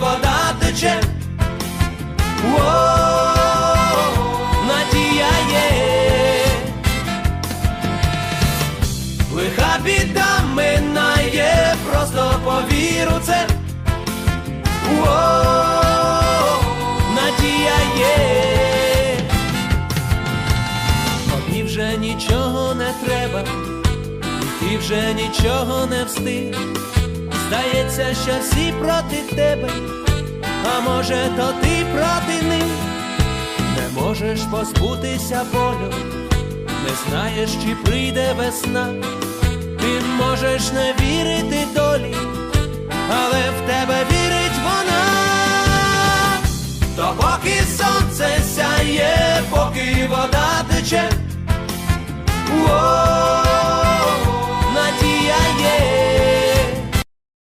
вода тече. О, надія є. Лиха біда минає, просто повір у це. О, надія є. Тобі вже нічого не треба, і вже нічого не встиг. Здається, що всі проти тебе, а може, то ти проти них. Не можеш позбутися болю, не знаєш, чи прийде весна. Ти можеш не вірити долі, але в тебе вірить вона. То поки сонце сяє, поки вода. О,